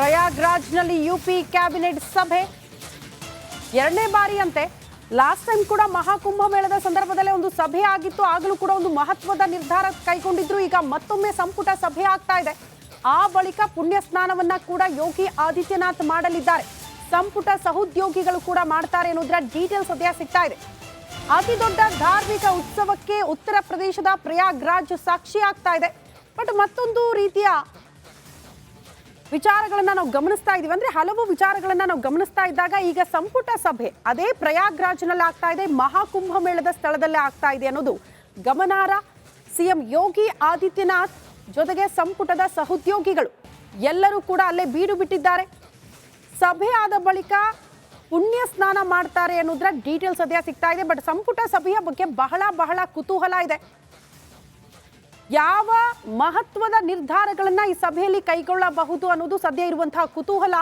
ಪ್ರಯಾಗ್ರಾಜ್ನಲ್ಲಿ UP cabinet ಸಭೆ. ಎರಡನೇ ಬಾರಿಯಂತೆ last time ಕೂಡ ಮಹಾಕುಂಭ ಮೇಳದ ಸಂದರ್ಭದಲ್ಲೇ ಒಂದು ಸಭೆ ಆಗಿತ್ತು. ಆಗಲೂ ಕೂಡ ಒಂದು ಮಹತ್ವದ ನಿರ್ಧಾರ ಕೈಗೊಂಡಿದ್ರು. ಈಗ ಮತ್ತೊಮ್ಮೆ ಸಂಪುಟ ಸಭೆ ಆಗ್ತಾ ಇದೆ. ಆ ಬಳಿಕ ಪುಣ್ಯ ಸ್ನಾನವನ್ನ ಕೂಡ ಯೋಗಿ ಆದಿತ್ಯನಾಥ್ ಮಾಡಲಿದ್ದಾರೆ. ಸಂಪುಟ ಸಹೋದ್ಯೋಗಿಗಳು ಕೂಡ ಮಾಡ್ತಾರೆ ಅನ್ನೋದರ ಡೀಟೇಲ್ಸ್ ಸದ್ಯ ಸಿಗ್ತಾ ಇದೆ. ಅತಿ ದೊಡ್ಡ ಧಾರ್ಮಿಕ ಉತ್ಸವಕ್ಕೆ ಉತ್ತರ ಪ್ರದೇಶದ ಪ್ರಯಾಗ್ರಾಜ್ ಸಾಕ್ಷಿ ಆಗ್ತಾ ಇದೆ. ಬಟ್ ಮತ್ತೊಂದು ರೀತಿಯ ವಿಚಾರಗಳನ್ನ ನಾವು ಗಮನಿಸ್ತಾ ಇದೀವಿ. ಅಂದ್ರೆ ಹಲವು ವಿಚಾರಗಳನ್ನು ನಾವು ಗಮನಿಸ್ತಾ ಇದ್ದಾಗ ಈಗ ಸಂಪುಟ ಸಭೆ, ಅದೇ ಪ್ರಯಾಗ್ರಾಜ್ನಲ್ಲಿ ಆಗ್ತಾ ಇದೆ, ಮಹಾಕುಂಭ ಮೇಳದ ಸ್ಥಳದಲ್ಲೇ ಆಗ್ತಾ ಇದೆ ಅನ್ನೋದು ಗಮನಾರ್ಹ. ಸಿಎಂ ಯೋಗಿ ಆದಿತ್ಯನಾಥ್ ಜೊತೆಗೆ ಸಂಪುಟದ ಸಹೋದ್ಯೋಗಿಗಳು ಎಲ್ಲರೂ ಕೂಡ ಅಲ್ಲೇ ಬೀಡು ಬಿಟ್ಟಿದ್ದಾರೆ. ಸಭೆ ಆದ ಬಳಿಕ ಪುಣ್ಯ ಸ್ನಾನ ಮಾಡ್ತಾರೆ ಅನ್ನೋದ್ರ ಡೀಟೇಲ್ಸ್ ಅದೇ ಸಿಗ್ತಾ ಇದೆ. ಬಟ್ ಸಂಪುಟ ಸಭೆಯ ಬಗ್ಗೆ ಬಹಳ ಬಹಳ ಕುತೂಹಲ ಇದೆ. ಯಾವ ಮಹತ್ವದ ನಿರ್ಧಾರಗಳನ್ನು ಈ ಸಭೆಯಲ್ಲಿ ಕೈಗೊಳ್ಳಬಹುದು ಅನ್ನೋದು ಸದ್ಯ ಇರುವಂತಹ ಕುತೂಹಲ.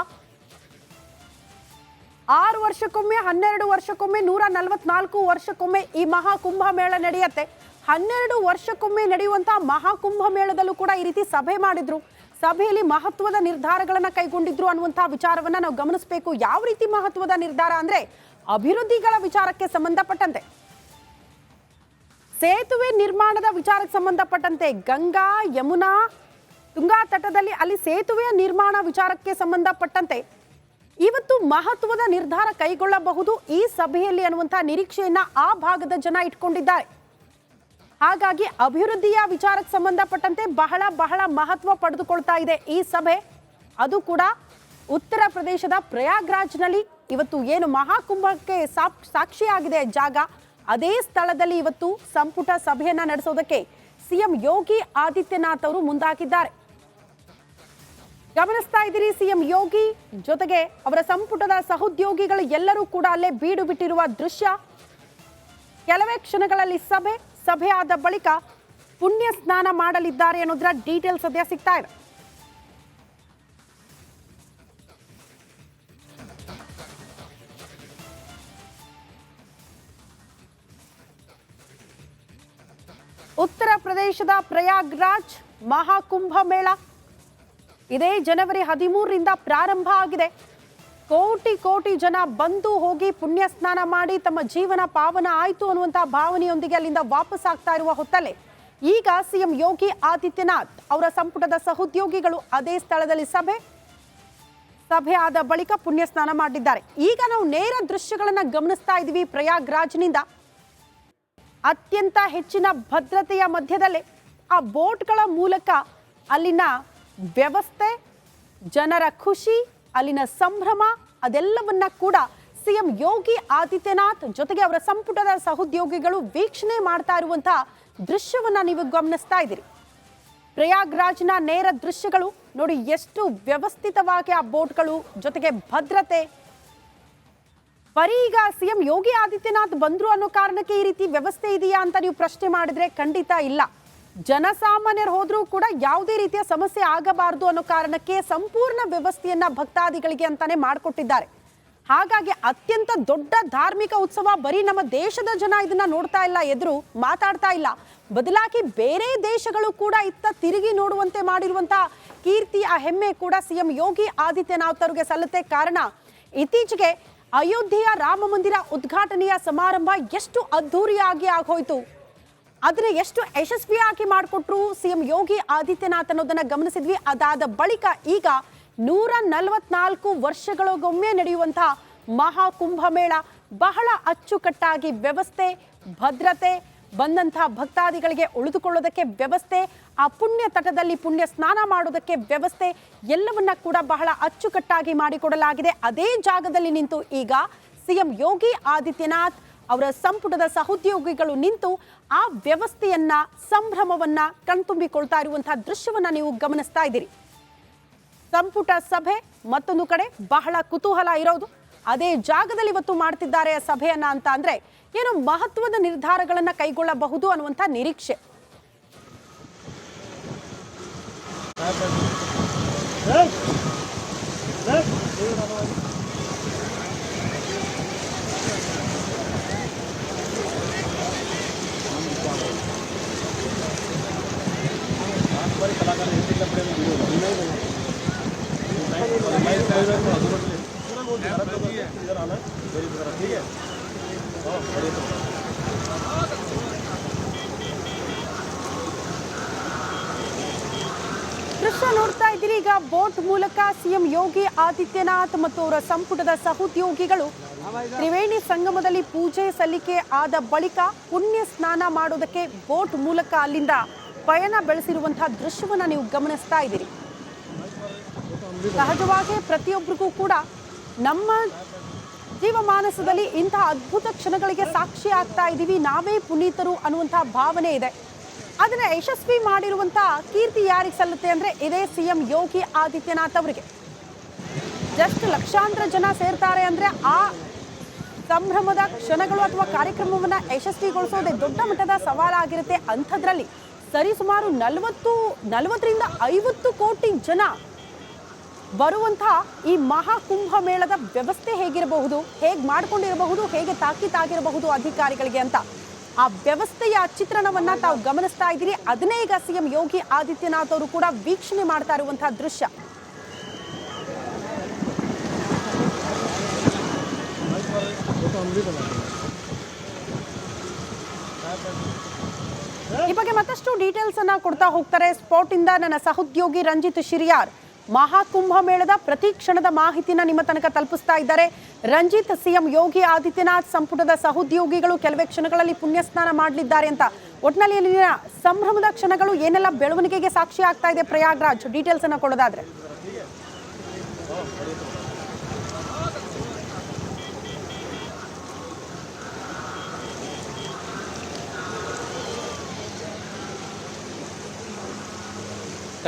ಆರು ವರ್ಷಕ್ಕೊಮ್ಮೆ, ಹನ್ನೆರಡು ವರ್ಷಕ್ಕೊಮ್ಮೆ, ನೂರ ನಲವತ್ನಾಲ್ಕು ವರ್ಷಕ್ಕೊಮ್ಮೆ ಈ ಮಹಾಕುಂಭ ಮೇಳ ನಡೆಯುತ್ತೆ. ಹನ್ನೆರಡು ವರ್ಷಕ್ಕೊಮ್ಮೆ ನಡೆಯುವಂತಹ ಮಹಾಕುಂಭ ಮೇಳದಲ್ಲೂ ಕೂಡ ಈ ರೀತಿ ಸಭೆ ಮಾಡಿದ್ರು. ಸಭೆಯಲ್ಲಿ ಮಹತ್ವದ ನಿರ್ಧಾರಗಳನ್ನು ಕೈಗೊಂಡಿದ್ರು ಅನ್ನುವಂತಹ ವಿಚಾರವನ್ನ ನಾವು ಗಮನಿಸಬೇಕು. ಯಾವ ರೀತಿ ಮಹತ್ವದ ನಿರ್ಧಾರ ಅಂದ್ರೆ ಅಭಿವೃದ್ಧಿಗಳ ವಿಚಾರಕ್ಕೆ ಸಂಬಂಧಪಟ್ಟಂತೆ. ಸೇತುವೆ ನಿರ್ಮಾಣದ ವಿಚಾರಕ್ಕೆ ಸಂಬಂಧಪಟ್ಟಂತೆ ಗಂಗಾ, ಯಮುನಾ, ತುಂಗಾ ತಟದಲ್ಲಿ ಅಲ್ಲಿ ಸೇತುವೆಯ ನಿರ್ಮಾಣ ವಿಚಾರಕ್ಕೆ ಸಂಬಂಧಪಟ್ಟಂತೆ ಇವತ್ತು ಮಹತ್ವದ ನಿರ್ಧಾರ ಕೈಗೊಳ್ಳಬಹುದು ಈ ಸಭೆಯಲ್ಲಿ ಅನ್ನುವಂತಹ ನಿರೀಕ್ಷೆಯನ್ನ ಆ ಭಾಗದ ಜನ ಇಟ್ಕೊಂಡಿದ್ದಾರೆ. ಹಾಗಾಗಿ ಅಭಿವೃದ್ಧಿಯ ವಿಚಾರಕ್ಕೆ ಸಂಬಂಧಪಟ್ಟಂತೆ ಬಹಳ ಬಹಳ ಮಹತ್ವ ಪಡೆದುಕೊಳ್ತಾ ಇದೆ ಈ ಸಭೆ. ಅದು ಕೂಡ ಉತ್ತರ ಪ್ರದೇಶದ ಪ್ರಯಾಗ್ರಾಜ್ನಲ್ಲಿ ಇವತ್ತು ಏನು ಮಹಾಕುಂಭಕ್ಕೆ ಸಾಕ್ ಸಾಕ್ಷಿಯಾಗಿದೆ ಜಾಗ. ಅದೇ ಸ್ಥಳದಲ್ಲಿ ಇವತ್ತು ಸಂಪುಟ ಸಭೆಯನ್ನ ನಡೆಸೋದಕ್ಕೆ ಸಿಎಂ ಯೋಗಿ ಆದಿತ್ಯನಾಥ್ ಅವರು ಮುಂದಾಗಿದ್ದಾರೆ. ಗಮನಿಸ್ತಾ ಇದ್ದೀರಿ ಸಿಎಂ ಯೋಗಿ? ಜೊತೆಗೆ ಅವರ ಸಂಪುಟದ ಸಹೋದ್ಯೋಗಿಗಳು ಎಲ್ಲರೂ ಕೂಡ ಅಲ್ಲೇ ಬೀಡು ಬಿಟ್ಟಿರುವ ದೃಶ್ಯ. ಕೆಲವೇ ಕ್ಷಣಗಳಲ್ಲಿ ಸಭೆ ಸಭೆ ಆದ ಬಳಿಕ ಪುಣ್ಯ ಸ್ನಾನ ಮಾಡಲಿದ್ದಾರೆ ಅನ್ನೋದ್ರ ಡೀಟೇಲ್ಸ್ ಸದ್ಯ ಸಿಗ್ತಾ ಇದೆ. ಪ್ರದೇಶದ ಪ್ರಯಾಗ್ರಾಜ್ ಮಹಾಕುಂಭ ಮೇಳ. ಇದೇ ಜನವರಿ ಹದಿಮೂರರಿಂದ ಪ್ರಾರಂಭ ಆಗಿದೆ. ಕೋಟಿ ಕೋಟಿ ಜನ ಬಂದು ಹೋಗಿ ಪುಣ್ಯ ಸ್ನಾನ ಮಾಡಿ ತಮ್ಮ ಜೀವನ ಪಾವನ ಆಯಿತು ಅನ್ನುವಂತಹ ಭಾವನೆಯೊಂದಿಗೆ ಅಲ್ಲಿಂದ ವಾಪಸ್ ಆಗ್ತಾ ಇರುವ ಹೊತ್ತಲ್ಲೇ, ಈಗ ಸಿಎಂ ಯೋಗಿ ಆದಿತ್ಯನಾಥ್ ಅವರ ಸಂಪುಟದ ಸಹೋದ್ಯೋಗಿಗಳು ಅದೇ ಸ್ಥಳದಲ್ಲಿ ಸಭೆ ಸಭೆ ಆದ ಬಳಿಕ ಪುಣ್ಯ ಸ್ನಾನ ಮಾಡಿದ್ದಾರೆ. ಈಗ ನಾವು ನೇರ ದೃಶ್ಯಗಳನ್ನು ಗಮನಿಸ್ತಾ ಇದ್ದೀವಿ ಪ್ರಯಾಗ್ರಾಜ್ನಿಂದ. ಅತ್ಯಂತ ಹೆಚ್ಚಿನ ಭದ್ರತೆಯ ಮಧ್ಯದಲ್ಲೇ ಆ ಬೋಟ್ಗಳ ಮೂಲಕ ಅಲ್ಲಿನ ವ್ಯವಸ್ಥೆ, ಜನರ ಖುಷಿ, ಅಲ್ಲಿನ ಸಂಭ್ರಮ, ಅದೆಲ್ಲವನ್ನ ಕೂಡ ಸಿಎಂ ಯೋಗಿ ಆದಿತ್ಯನಾಥ್ ಜೊತೆಗೆ ಅವರ ಸಂಪುಟದ ಸಹೋದ್ಯೋಗಿಗಳು ವೀಕ್ಷಣೆ ಮಾಡ್ತಾ ಇರುವಂತಹ ದೃಶ್ಯವನ್ನ ನೀವು ಗಮನಿಸ್ತಾ ಇದ್ದೀರಿ. ಪ್ರಯಾಗ್ರಾಜ್ನ ನೇರ ದೃಶ್ಯಗಳು ನೋಡಿ ಎಷ್ಟು ವ್ಯವಸ್ಥಿತವಾಗಿ ಆ ಬೋಟ್ಗಳು ಜೊತೆಗೆ ಭದ್ರತೆ ಬರೀ ಈಗ ಸಿಎಂ ಯೋಗಿ ಆದಿತ್ಯನಾಥ್ ಬಂದ್ರು ಅನ್ನೋ ಕಾರಣಕ್ಕೆ ಈ ರೀತಿ ವ್ಯವಸ್ಥೆ ಇದೆಯಾ ಅಂತ ನೀವು ಪ್ರಶ್ನೆ ಮಾಡಿದ್ರೆ ಖಂಡಿತ ಇಲ್ಲ. ಜನಸಾಮಾನ್ಯರು ಹೋದ್ರೂ ಕೂಡ ಯಾವುದೇ ರೀತಿಯ ಸಮಸ್ಯೆ ಆಗಬಾರದು ಅನ್ನೋ ಕಾರಣಕ್ಕೆ ಸಂಪೂರ್ಣ ವ್ಯವಸ್ಥೆಯನ್ನ ಭಕ್ತಾದಿಗಳಿಗೆ ಅಂತಾನೆ ಮಾಡಿಕೊಟ್ಟಿದ್ದಾರೆ. ಹಾಗಾಗಿ ಅತ್ಯಂತ ದೊಡ್ಡ ಧಾರ್ಮಿಕ ಉತ್ಸವ ಬರೀ ನಮ್ಮ ದೇಶದ ಜನ ಇದನ್ನ ನೋಡ್ತಾ ಇಲ್ಲ, ಎದುರು ಮಾತಾಡ್ತಾ ಇಲ್ಲ. ಬದಲಾಗಿ ಬೇರೆ ದೇಶಗಳು ಕೂಡ ಇತ್ತ ತಿರುಗಿ ನೋಡುವಂತೆ ಮಾಡಿರುವಂತಹ ಕೀರ್ತಿ, ಆ ಹೆಮ್ಮೆ ಕೂಡ ಸಿಎಂ ಯೋಗಿ ಆದಿತ್ಯನಾಥ್ ಅವರಿಗೆ ಸಲ್ಲುತ್ತೆ ಕಾರಣ. ಇತ್ತೀಚೆಗೆ ಅಯೋಧ್ಯೆಯ ರಾಮ ಮಂದಿರ ಉದ್ಘಾಟನೆಯ ಸಮಾರಂಭ ಎಷ್ಟು ಅದ್ಧೂರಿಯಾಗಿ ಆಗೋಯ್ತು? ಆದರೆ ಎಷ್ಟು ಯಶಸ್ವಿಯಾಗಿ ಮಾಡಿಕೊಟ್ರು ಸಿಎಂ ಯೋಗಿ ಆದಿತ್ಯನಾಥ್ ಅನ್ನೋದನ್ನ ಗಮನಿಸಿದ್ವಿ. ಅದಾದ ಬಳಿಕ ಈಗ ನೂರ ನಲವತ್ನಾಲ್ಕು ವರ್ಷಗಳಿಗೊಮ್ಮೆ ನಡೆಯುವಂತಹ ಮಹಾಕುಂಭ ಮೇಳ ಬಹಳ ಅಚ್ಚುಕಟ್ಟಾಗಿ ವ್ಯವಸ್ಥೆ, ಭದ್ರತೆ ಬಂದಂತಹ ಭಕ್ತಾದಿಗಳಿಗೆ ಉಳಿದುಕೊಳ್ಳೋದಕ್ಕೆ ವ್ಯವಸ್ಥೆ, ಆ ಪುಣ್ಯ ತಟದಲ್ಲಿ ಪುಣ್ಯ ಸ್ನಾನ ಮಾಡೋದಕ್ಕೆ ವ್ಯವಸ್ಥೆ ಎಲ್ಲವನ್ನ ಕೂಡ ಬಹಳ ಅಚ್ಚುಕಟ್ಟಾಗಿ ಮಾಡಿಕೊಡಲಾಗಿದೆ. ಅದೇ ಜಾಗದಲ್ಲಿ ನಿಂತು ಈಗ ಸಿಎಂ ಯೋಗಿ ಆದಿತ್ಯನಾಥ್ ಅವರ ಸಂಪುಟದ ಸಹೋದ್ಯೋಗಿಗಳು ನಿಂತು ಆ ವ್ಯವಸ್ಥೆಯನ್ನ, ಸಂಭ್ರಮವನ್ನ ಕಣ್ತುಂಬಿಕೊಳ್ತಾ ಇರುವಂತಹ ದೃಶ್ಯವನ್ನ ನೀವು ಗಮನಿಸ್ತಾ ಇದ್ದೀರಿ. ಸಂಪುಟ ಸಭೆ ಮತ್ತೊಂದು ಕಡೆ ಬಹಳ ಕುತೂಹಲ ಇರೋದು. ಅದೇ ಜಾಗದಲ್ಲಿ ಇವತ್ತು ಮಾಡ್ತಿದ್ದಾರೆ ಸಭೆಯನ್ನ ಅಂತ ಅಂದ್ರೆ ಏನು ಮಹತ್ವದ ನಿರ್ಧಾರಗಳನ್ನ ಕೈಗೊಳ್ಳಬಹುದು ಅನ್ನುವಂಥ ನಿರೀಕ್ಷೆ कलाकार ದೃಶ್ಯ ನೋಡ್ತಾ ಇದ್ದೀರಿ. ಈಗ ಬೋಟ್ ಮೂಲಕ ಸಿಎಂ ಯೋಗಿ ಆದಿತ್ಯನಾಥ್ ಮತ್ತು ಅವರ ಸಂಪುಟದ ಸಹೋದ್ಯೋಗಿಗಳು ತ್ರಿವೇಣಿ ಸಂಗಮದಲ್ಲಿ ಪೂಜೆ ಸಲ್ಲಿಕೆ ಆದ ಬಳಿಕ ಪುಣ್ಯ ಸ್ನಾನ ಮಾಡೋದಕ್ಕೆ ಬೋಟ್ ಮೂಲಕ ಅಲ್ಲಿಂದ ಪಯಣ ಬೆಳೆಸಿರುವಂತಹ ದೃಶ್ಯವನ್ನು ನೀವು ಗಮನಿಸ್ತಾ ಇದ್ದೀರಿ. ಸಹಜವಾಗಿ ಪ್ರತಿಯೊಬ್ಬರಿಗೂ ಕೂಡ ನಮ್ಮ ಜೀವಮಾನಸದಲ್ಲಿ ಇಂತಹ ಅದ್ಭುತ ಕ್ಷಣಗಳಿಗೆ ಸಾಕ್ಷಿ ಆಗ್ತಾ ಇದ್ದೀವಿ. ನಾವೇ ಪುನೀತರು ಅನ್ನುವಂತಹ ಭಾವನೆ ಇದೆ. ಅದನ್ನ ಯಶಸ್ವಿ ಮಾಡಿರುವಂತಹ ಕೀರ್ತಿ ಯಾರಿಗೆ ಸಲ್ಲುತ್ತೆ ಅಂದ್ರೆ ಇದೇ ಸಿಎಂ ಯೋಗಿ ಆದಿತ್ಯನಾಥ್ ಅವರಿಗೆ. ಜಸ್ಟ್ ಲಕ್ಷಾಂತರ ಜನ ಸೇರ್ತಾರೆ ಅಂದ್ರೆ ಆ ಸಂಭ್ರಮದ ಕ್ಷಣಗಳು ಅಥವಾ ಕಾರ್ಯಕ್ರಮವನ್ನ ಯಶಸ್ವಿಗೊಳಿಸೋದೇ ದೊಡ್ಡ ಮಟ್ಟದ ಸವಾಲಾಗಿರುತ್ತೆ ಅಂಥದ್ರಲ್ಲಿ ಸರಿಸುಮಾರು ನಲವತ್ತು, ನಲವತ್ತರಿಂದ ಐವತ್ತು ಕೋಟಿ ಜನ ಬರುವಂತಹ ಈ ಮಹಾಕುಂಭ ಮೇಳದ ವ್ಯವಸ್ಥೆ ಹೇಗಿರಬಹುದು, ಹೇಗೆ ಮಾಡ್ಕೊಂಡಿರಬಹುದು, ಹೇಗೆ ತಾಕೀತಾಗಿರಬಹುದು ಅಧಿಕಾರಿಗಳಿಗೆ ಅಂತ. ಆ ವ್ಯವಸ್ಥೆಯ ಚಿತ್ರಣವನ್ನ ತಾವು ಗಮನಿಸ್ತಾ ಇದ್ದೀರಿ. ಅದನ್ನೇ ಈಗ ಸಿಎಂ ಯೋಗಿ ಆದಿತ್ಯನಾಥ್ ಅವರು ಕೂಡ ವೀಕ್ಷಣೆ ಮಾಡ್ತಾ ಇರುವಂತಹ ದೃಶ್ಯ. ಈ ಬಗ್ಗೆ ಮತ್ತಷ್ಟು ಡೀಟೇಲ್ಸ್ ಅನ್ನ ಕೊಡ್ತಾ ಹೋಗ್ತಾರೆ. ಸ್ಪಾಟ್ ಇಂದ ನನ್ನ ಸಹೋದ್ಯೋಗಿ ರಂಜಿತ್ ಶಿರಿಯಾರ್. ಮಹಾಕುಂಭ ಮೇಳದ ಪ್ರತಿ ಕ್ಷಣದ ಮಾಹಿತಿನ ನಿಮ್ಮ ತನಕ ತಲುಪಿಸ್ತಾ ಇದ್ದಾರೆ. ರಂಜಿತ್ ಸಿಎಂ ಯೋಗಿ ಆದಿತ್ಯನಾಥ್ ಸಂಪುಟದ ಸಹೋದ್ಯೋಗಿಗಳು ಕೆಲವೇ ಕ್ಷಣಗಳಲ್ಲಿ ಪುಣ್ಯ ಸ್ನಾನ ಮಾಡಲಿದ್ದಾರೆ ಅಂತ. ಒಟ್ಟಿನಲ್ಲಿ ಸಂಭ್ರಮದ ಕ್ಷಣಗಳು ಏನೆಲ್ಲ ಬೆಳವಣಿಗೆಗೆ ಸಾಕ್ಷಿ ಆಗ್ತಾ ಇದೆ ಪ್ರಯಾಗ್ರಾಜ್? ಡೀಟೇಲ್ಸ್ ಅನ್ನ ಕೊಡೋದಾದ್ರೆ.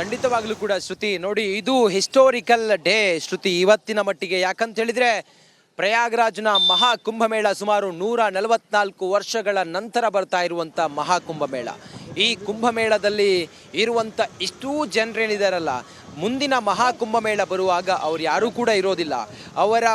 ಖಂಡಿತವಾಗ್ಲೂ ಕೂಡ ಶ್ರುತಿ ನೋಡಿ ಇದು ಹಿಸ್ಟೋರಿಕಲ್ ಡೇ ಶ್ರುತಿ ಇವತ್ತಿನ ಮಟ್ಟಿಗೆ. ಯಾಕಂತ ಹೇಳಿದ್ರೆ ಪ್ರಯಾಗ್ರಾಜ್ನ ಮಹಾ ಕುಂಭಮೇಳ ಸುಮಾರು ನೂರ ನಲವತ್ನಾಲ್ಕು ವರ್ಷಗಳ ನಂತರ ಬರ್ತಾ ಇರುವಂಥ ಮಹಾ ಕುಂಭಮೇಳ ಈ ಕುಂಭಮೇಳದಲ್ಲಿ ಇರುವಂಥ ಇಷ್ಟೂ ಜನರೇನಿದಾರಲ್ಲ, ಮುಂದಿನ ಮಹಾ ಕುಂಭಮೇಳ ಬರುವಾಗ ಅವ್ರು ಯಾರೂ ಕೂಡ ಇರೋದಿಲ್ಲ. ಅವರ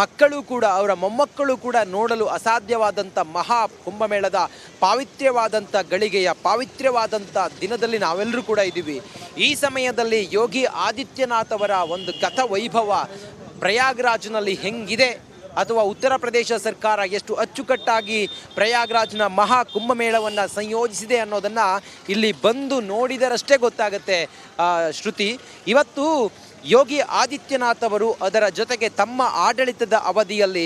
ಮಕ್ಕಳು ಕೂಡ, ಅವರ ಮೊಮ್ಮಕ್ಕಳು ಕೂಡ ನೋಡಲು ಅಸಾಧ್ಯವಾದಂಥ ಮಹಾ ಕುಂಭಮೇಳದ ಪಾವಿತ್ರ್ಯವಾದಂಥ ಗಳಿಗೆಯ ಪಾವಿತ್ರ್ಯವಾದಂಥ ದಿನದಲ್ಲಿ ನಾವೆಲ್ಲರೂ ಕೂಡ ಇದ್ದೀವಿ. ಈ ಸಮಯದಲ್ಲಿ ಯೋಗಿ ಆದಿತ್ಯನಾಥ್ ಅವರ ಒಂದು ಗತ ವೈಭವ ಪ್ರಯಾಗ್ರಾಜ್ನಲ್ಲಿ ಹೆಂಗಿದೆ? ಅಥವಾ ಉತ್ತರ ಪ್ರದೇಶ ಸರ್ಕಾರ ಎಷ್ಟು ಅಚ್ಚುಕಟ್ಟಾಗಿ ಪ್ರಯಾಗ್ರಾಜ್ನ ಮಹಾ ಕುಂಭಮೇಳವನ್ನು ಸಂಯೋಜಿಸಿದೆ ಅನ್ನೋದನ್ನು ಇಲ್ಲಿ ಬಂದು ನೋಡಿದರಷ್ಟೇ ಗೊತ್ತಾಗುತ್ತೆ ಶ್ರುತಿ. ಇವತ್ತು ಯೋಗಿ ಆದಿತ್ಯನಾಥ್ ಅವರು ಅದರ ಜೊತೆಗೆ ತಮ್ಮ ಆಡಳಿತದ ಅವಧಿಯಲ್ಲಿ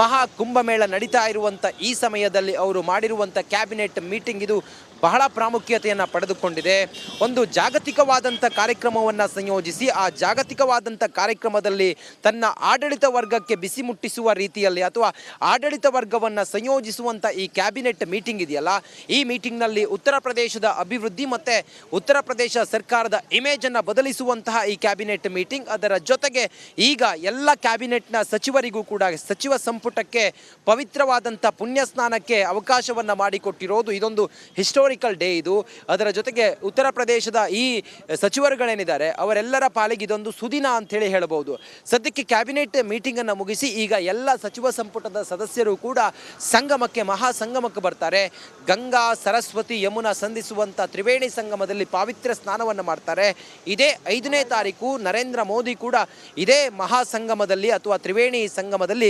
ಮಹಾ ಕುಂಭಮೇಳ ನಡೀತಾ ಇರುವಂಥ ಈ ಸಮಯದಲ್ಲಿ ಅವರು ಮಾಡಿರುವಂಥ ಕ್ಯಾಬಿನೆಟ್ ಮೀಟಿಂಗ್ ಇದು ಬಹಳ ಪ್ರಾಮುಖ್ಯತೆಯನ್ನು ಪಡೆದುಕೊಂಡಿದೆ. ಒಂದು ಜಾಗತಿಕವಾದಂಥ ಕಾರ್ಯಕ್ರಮವನ್ನು ಸಂಯೋಜಿಸಿ, ಆ ಜಾಗತಿಕವಾದಂಥ ಕಾರ್ಯಕ್ರಮದಲ್ಲಿ ತನ್ನ ಆಡಳಿತ ವರ್ಗಕ್ಕೆ ಬಿಸಿ ಮುಟ್ಟಿಸುವ ರೀತಿಯಲ್ಲಿ ಅಥವಾ ಆಡಳಿತ ವರ್ಗವನ್ನು ಸಂಯೋಜಿಸುವಂಥ ಈ ಕ್ಯಾಬಿನೆಟ್ ಮೀಟಿಂಗ್ ಇದೆಯಲ್ಲ, ಈ ಮೀಟಿಂಗ್ನಲ್ಲಿ ಉತ್ತರ ಪ್ರದೇಶದ ಅಭಿವೃದ್ಧಿ ಮತ್ತು ಉತ್ತರ ಪ್ರದೇಶ ಸರ್ಕಾರದ ಇಮೇಜನ್ನು ಬದಲಿಸುವಂತಹ ಈ ಕ್ಯಾಬಿನೆಟ್ ಮೀಟಿಂಗ್. ಅದರ ಜೊತೆಗೆ ಈಗ ಎಲ್ಲ ಕ್ಯಾಬಿನೆಟ್ನ ಸಚಿವರಿಗೂ ಕೂಡ ಸಚಿವ ಸಂಪುಟಕ್ಕೆ ಪವಿತ್ರವಾದಂಥ ಪುಣ್ಯ ಸ್ನಾನಕ್ಕೆ ಅವಕಾಶವನ್ನು ಮಾಡಿಕೊಟ್ಟಿರೋದು ಇದೊಂದು ಹಿಸ್ಟೋರಿಕಲ್ ಡೇ ಇದು. ಅದರ ಜೊತೆಗೆ ಉತ್ತರ ಪ್ರದೇಶದ ಈ ಸಚಿವರುಗಳೇನಿದ್ದಾರೆ, ಅವರೆಲ್ಲರ ಪಾಲಿಗೆ ಇದೊಂದು ಸುದಿನ ಅಂತೇಳಿ ಹೇಳಬಹುದು. ಸದ್ಯಕ್ಕೆ ಕ್ಯಾಬಿನೆಟ್ ಮೀಟಿಂಗನ್ನು ಮುಗಿಸಿ ಈಗ ಎಲ್ಲ ಸಚಿವ ಸಂಪುಟದ ಸದಸ್ಯರು ಕೂಡ ಸಂಗಮಕ್ಕೆ, ಮಹಾ ಸಂಗಮಕ್ಕೆ ಬರ್ತಾರೆ. ಗಂಗಾ, ಸರಸ್ವತಿ, ಯಮುನಾ ಸಂಧಿಸುವಂಥ ತ್ರಿವೇಣಿ ಸಂಗಮದಲ್ಲಿ ಪಾವಿತ್ರ್ಯ ಸ್ನಾನವನ್ನು ಮಾಡ್ತಾರೆ. ಇದೇ ಐದನೇ ತಾರೀಕು ನರೇಂದ್ರ ಮೋದಿ ಕೂಡ ಇದೇ ಮಹಾ ಸಂಗಮದಲ್ಲಿ ಅಥವಾ ತ್ರಿವೇಣಿ ಸಂಗಮದಲ್ಲಿ